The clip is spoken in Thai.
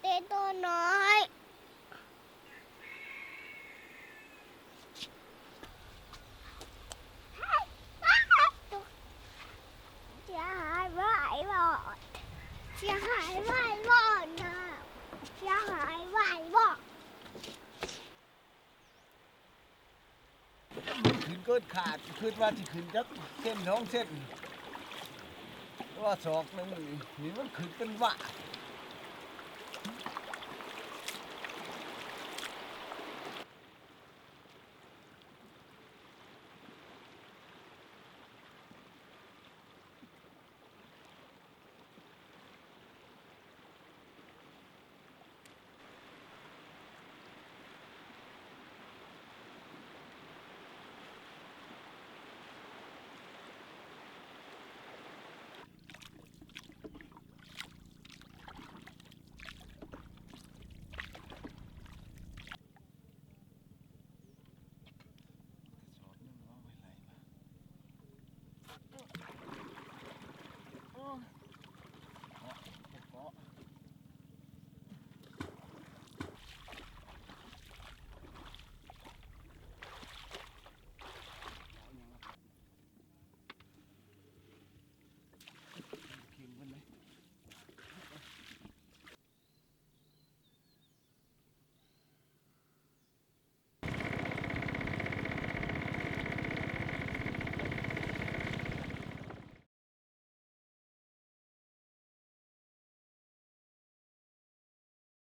เต้นตัวน้อยจะหายไหวบอดจะหายไหวบอดนะจะหายไหวบอดขึ้นเกิดขาดขึ้นว่าที่ขึ้นจักเส้นท้องเส้นว่าศอกหนึงนนี่มันขึ้นเป็นว่า